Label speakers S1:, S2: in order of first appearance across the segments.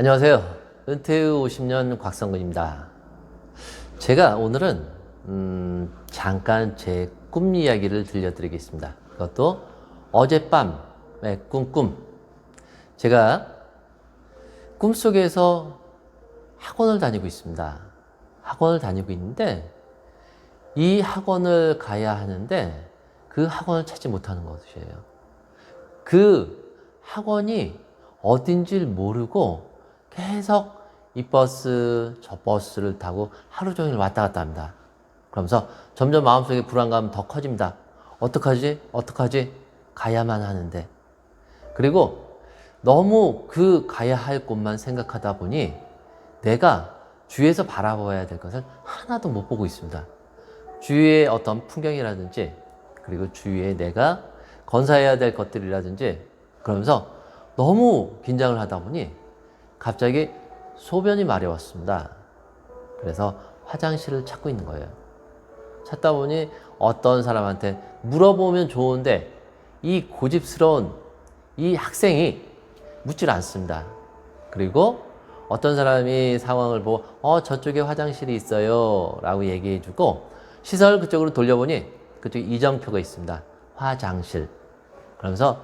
S1: 안녕하세요. 은퇴 후 50년 곽성근입니다. 제가 오늘은 음, 잠깐 제 꿈 이야기를 들려드리겠습니다. 그것도 어젯밤의 꿈꿈. 제가 꿈속에서 학원을 다니고 있습니다. 학원을 다니고 있는데 이 학원을 가야 하는데 그 학원을 찾지 못하는 것이에요. 그 학원이 어딘지를 모르고 계속 이 버스, 저 버스를 타고 하루 종일 왔다 갔다 합니다. 그러면서 점점 마음속에 불안감은 더 커집니다. 어떡하지? 어떡하지? 가야만 하는데. 그리고 너무 그 가야 할 곳만 생각하다 보니 내가 주위에서 바라봐야 될 것을 하나도 못 보고 있습니다. 주위의 어떤 풍경이라든지 그리고 주위에 내가 건사해야 될 것들이라든지 그러면서 너무 긴장을 하다 보니 갑자기 소변이 마려웠습니다. 그래서 화장실을 찾고 있는 거예요. 찾다 보니 어떤 사람한테 물어보면 좋은데 이 고집스러운 이 학생이 묻질 않습니다. 그리고 어떤 사람이 상황을 보고 어 저쪽에 화장실이 있어요 라고 얘기해 주고 시선을 그쪽으로 돌려보니 그쪽에 이정표가 있습니다. 화장실. 그러면서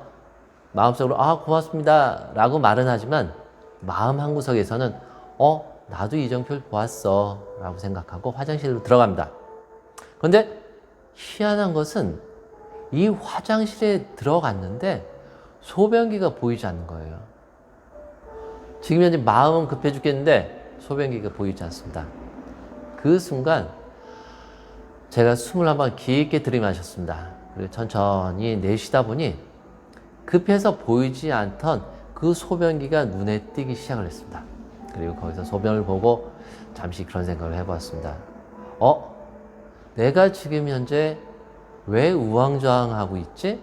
S1: 마음속으로 아 고맙습니다 라고 말은 하지만 마음 한구석에서는 어 나도 이정표를 보았어 라고 생각하고 화장실로 들어갑니다. 그런데 희한한 것은 이 화장실에 들어갔는데 소변기가 보이지 않는 거예요. 지금 현재 마음은 급해 죽겠는데 소변기가 보이지 않습니다. 그 순간 제가 숨을 한번 깊게 들이마셨습니다. 그리고 천천히 내쉬다 보니 급해서 보이지 않던 그 소변기가 눈에 띄기 시작을 했습니다. 그리고 거기서 소변을 보고 잠시 그런 생각을 해보았습니다. 어? 내가 지금 현재 왜 우왕좌왕하고 있지?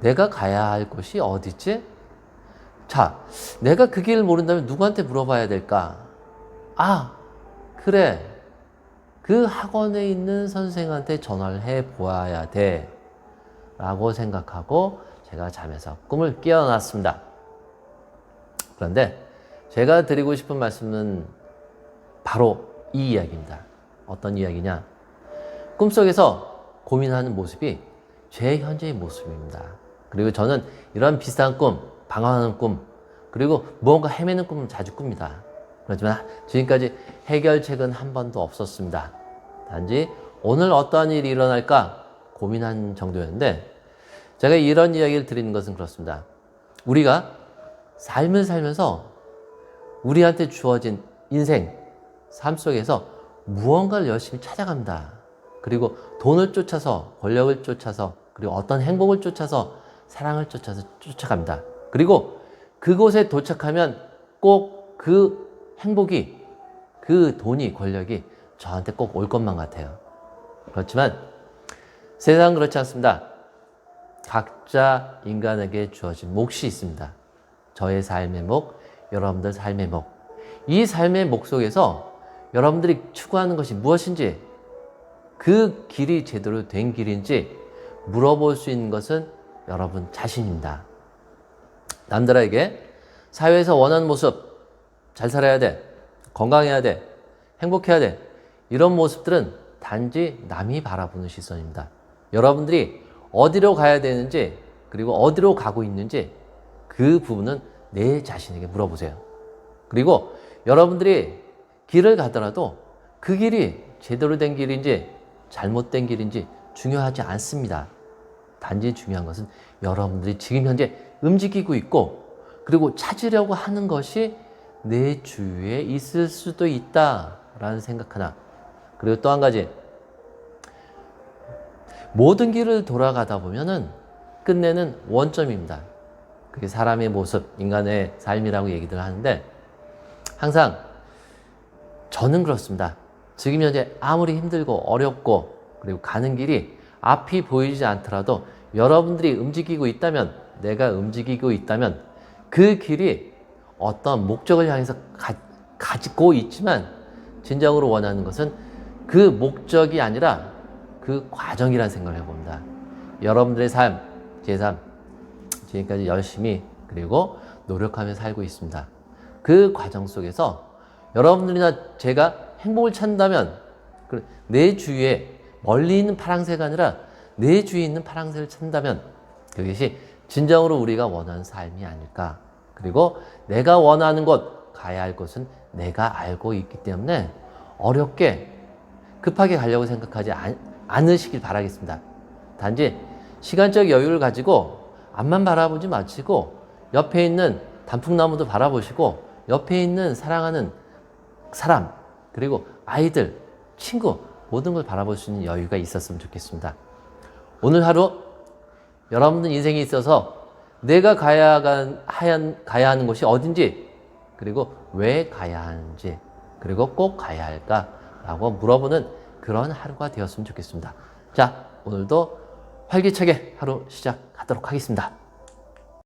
S1: 내가 가야 할 곳이 어디지? 자, 내가 그 길을 모른다면 누구한테 물어봐야 될까? 아, 그래. 그 학원에 있는 선생한테 전화를 해 보아야 돼. 라고 생각하고 제가 잠에서 꿈을 깨어났습니다. 그런데 제가 드리고 싶은 말씀은 바로 이 이야기입니다. 어떤 이야기냐? 꿈속에서 고민하는 모습이 제 현재의 모습입니다. 그리고 저는 이런 비슷한 꿈, 방황하는 꿈, 그리고 무언가 헤매는 꿈을 자주 꿉니다. 그렇지만 지금까지 해결책은 한 번도 없었습니다. 단지 오늘 어떠한 일이 일어날까 고민한 정도였는데 제가 이런 이야기를 드리는 것은 그렇습니다. 우리가 삶을 살면서 우리한테 주어진 인생, 삶 속에서 무언가를 열심히 찾아갑니다. 그리고 돈을 쫓아서, 권력을 쫓아서, 그리고 어떤 행복을 쫓아서, 사랑을 쫓아서 쫓아갑니다. 그리고 그곳에 도착하면 꼭 그 행복이, 그 돈이, 권력이 저한테 꼭 올 것만 같아요. 그렇지만 세상은 그렇지 않습니다. 각자 인간에게 주어진 몫이 있습니다. 저의 삶의 목, 여러분들 삶의 목. 이 삶의 목 속에서 여러분들이 추구하는 것이 무엇인지, 그 길이 제대로 된 길인지 물어볼 수 있는 것은 여러분 자신입니다. 남들에게 사회에서 원하는 모습, 잘 살아야 돼, 건강해야 돼, 행복해야 돼, 이런 모습들은 단지 남이 바라보는 시선입니다. 여러분들이 어디로 가야 되는지, 그리고 어디로 가고 있는지 그 부분은 내 자신에게 물어보세요. 그리고 여러분들이 길을 가더라도 그 길이 제대로 된 길인지 잘못된 길인지 중요하지 않습니다. 단지 중요한 것은 여러분들이 지금 현재 움직이고 있고 그리고 찾으려고 하는 것이 내 주위에 있을 수도 있다라는 생각 하나. 그리고 또 한 가지. 모든 길을 돌아가다 보면은 끝내는 원점입니다. 그게 사람의 모습, 인간의 삶이라고 얘기들 하는데 항상 저는 그렇습니다. 지금 현재 아무리 힘들고 어렵고 그리고 가는 길이 앞이 보이지 않더라도 여러분들이 움직이고 있다면 내가 움직이고 있다면 그 길이 어떤 목적을 향해서 가, 가지고 있지만 진정으로 원하는 것은 그 목적이 아니라 그 과정이라는 생각을 해봅니다. 여러분들의 삶, 제 삶, 지금까지 열심히 그리고 노력하며 살고 있습니다. 그 과정 속에서 여러분들이나 제가 행복을 찾는다면 그내 주위에 멀리 있는 파랑새가 아니라 내 주위에 있는 파랑새를 찾는다면 그것이 진정으로 우리가 원하는 삶이 아닐까. 그리고 내가 원하는 곳, 가야 할 곳은 내가 알고 있기 때문에 어렵게 급하게 가려고 생각하지 않, 않으시길 바라겠습니다. 단지 시간적 여유를 가지고 앞만 바라보지 마시고 옆에 있는 단풍나무도 바라보시고 옆에 있는 사랑하는 사람 그리고 아이들, 친구 모든 걸 바라볼 수 있는 여유가 있었으면 좋겠습니다. 오늘 하루 여러분들 인생에 있어서 내가 가야, 간- 하얀- 가야 하는 곳이 어딘지 그리고 왜 가야 하는지 그리고 꼭 가야 할까라고 물어보는 그런 하루가 되었으면 좋겠습니다. 자, 오늘도 활기차게 하루 시작하도록 하겠습니다.